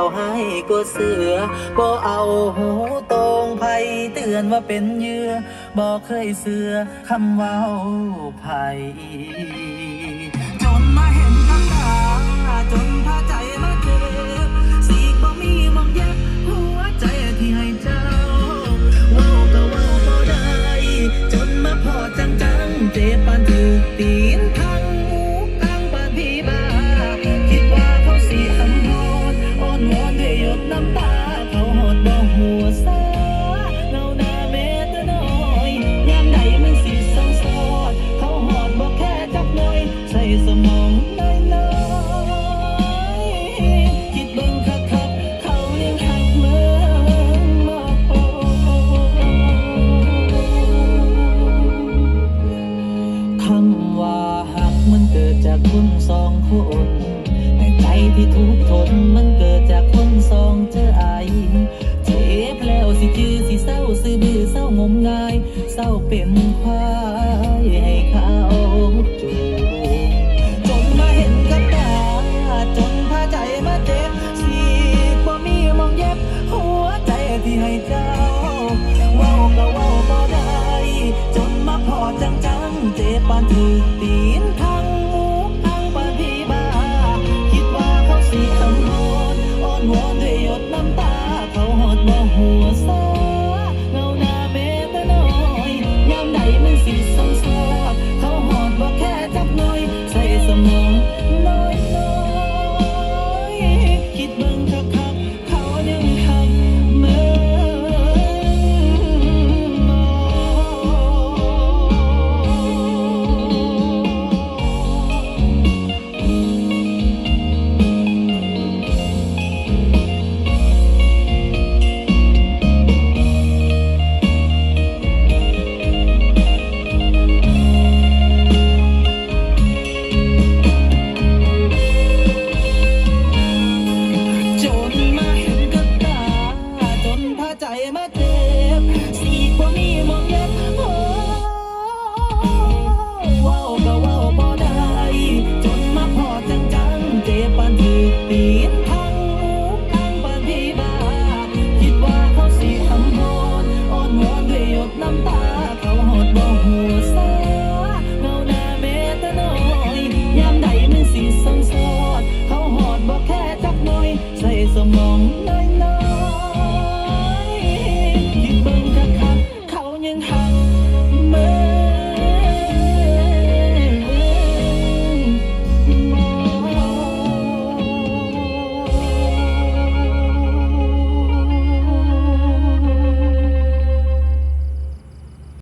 เอาให้กลัวเสือบ่เอาหูตรงไผเตือนว่าเป็นเยื่อบ่เคยเสือคำเว้าไผจนมาเห็นกับตาจนพาใจมาเจ็บสีบ่มีมองเย็บหัวใจที่ให้เจ้าเว้าก็เว้าบ่ได้ จนมาพอจังจังๆเจ็บปานถือตีน คนสองคนแต่ใจที่ทุกข์ทนมันเกิดจากคนสองเจอไอายเจ็บแล้วสิจือสิเศร้าซื้อบือเศร้างมงาย เศร้าเป็นควายให้เขาจูจนมาเห็นกับตาจนพาใจมาเจ็บสีกว่มีมองเย็บ หัวใจที่ให้เจ้าว้าก็ว้าบ่ได้ จนมาพอจังจังๆเจ็บปานถือตีนทั้งมุาม